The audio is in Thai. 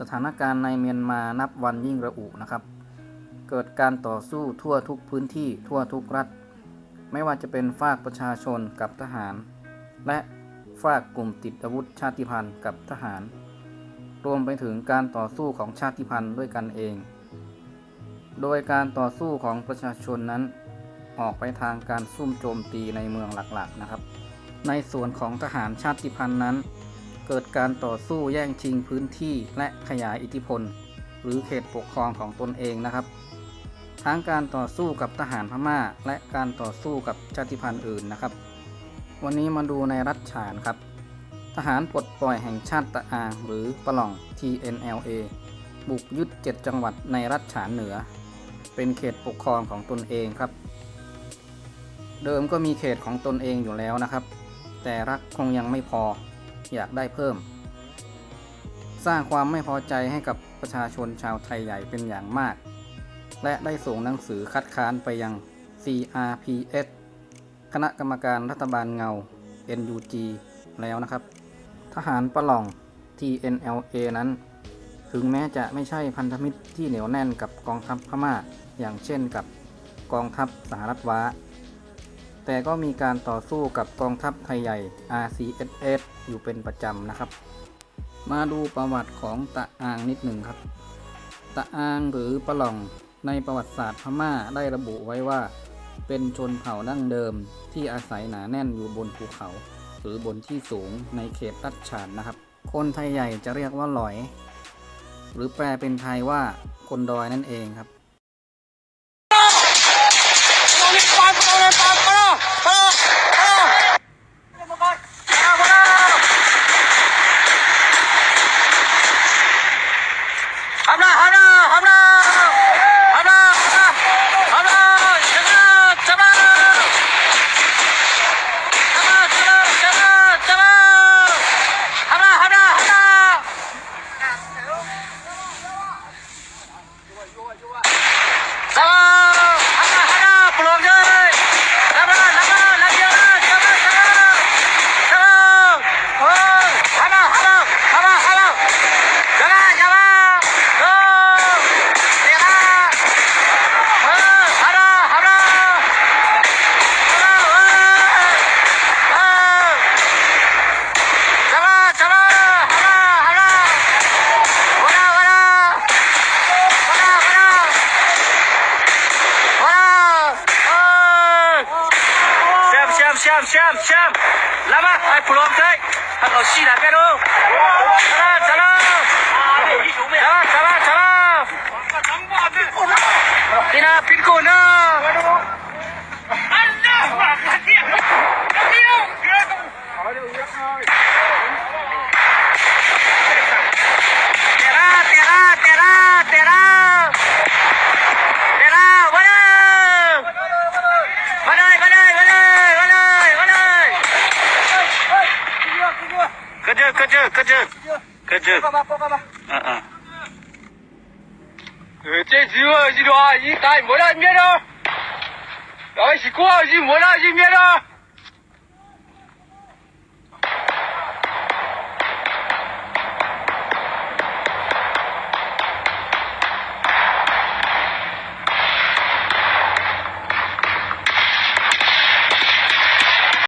สถานการณ์ในเมียนมานับวันยิ่งระอุนะครับ เกิดการต่อสู้ทั่วทุกพื้นที่ทั่วทุกรัฐ ไม่ว่าจะเป็นฝากประชาชนกับทหาร และฝากกลุ่มติดอาวุธชาติพันธุ์กับทหาร รวมไปถึงการต่อสู้ของชาติพันธุ์ด้วยกันเอง โดยการต่อสู้ของประชาชนนั้น ออกไปทางการซุ่มโจมตีในเมืองหลักๆนะครับ ในส่วนของทหารชาติพันธุ์นั้น เกิดการต่อสู้แย่งชิงพื้นที่และขยายอิทธิพล หรือเขตปกครองของตนเองนะครับ ทั้งการต่อสู้กับทหารพม่า และการต่อสู้กับชาติพันธุ์อื่นนะครับ วันนี้มาดูในรัฐฉานครับ ทหารปลดปล่อยแห่งชาติตะอางหรือปะหล่อง TNLA บุกยึด 7 จังหวัดในรัฐฉานเหนือ เป็นเขตปกครองของตนเองครับ เดิมก็มีเขตของตนเองอยู่แล้วนะครับ แต่รักคงยังไม่พอ อยากได้เพิ่ม สร้างความไม่พอใจให้กับประชาชนชาวไทยใหญ่เป็นอย่างมาก และได้ส่งหนังสือคัดค้านไปยัง CRPS คณะกรรมการรัฐบาลเงา NUG แล้วนะครับ ทหารประหล่อง TNLA นั้น ถึงแม้จะไม่ใช่พันธมิตรที่เหนียวแน่นกับกองทัพพม่า อย่างเช่นกับกองทัพสหรัฐว้า แต่ก็มีการต่อสู้กับกองทัพไทยใหญ่ RCSS อยู่เป็นประจำนะครับ มาดูประวัติของตะอางนิดหนึ่งครับ ตะอางหรือปะหล่องในประวัติศาสตร์พม่าได้ระบุไว้ว่า เป็นชนเผ่าดั้งเดิมที่อาศัยหนาแน่นอยู่บนภูเขา หรือบนที่สูงในเขตรัฐฉานนะครับ คนไทยใหญ่จะเรียกว่าหลอย หรือแปลเป็นไทยว่าคนดอยนั่นเองครับ Xem, xem, xem. Lama, hai pull-up đấy. Thằng ở xì là cái đâu. Salam, salam. Salam, salam, salam. Ina, pin cô nó. Anh kerja, kerja. Kerja. Kau apa, kau apa? Ha ah. 这只我是多，一三没得灭了，然后是过是没得是灭了。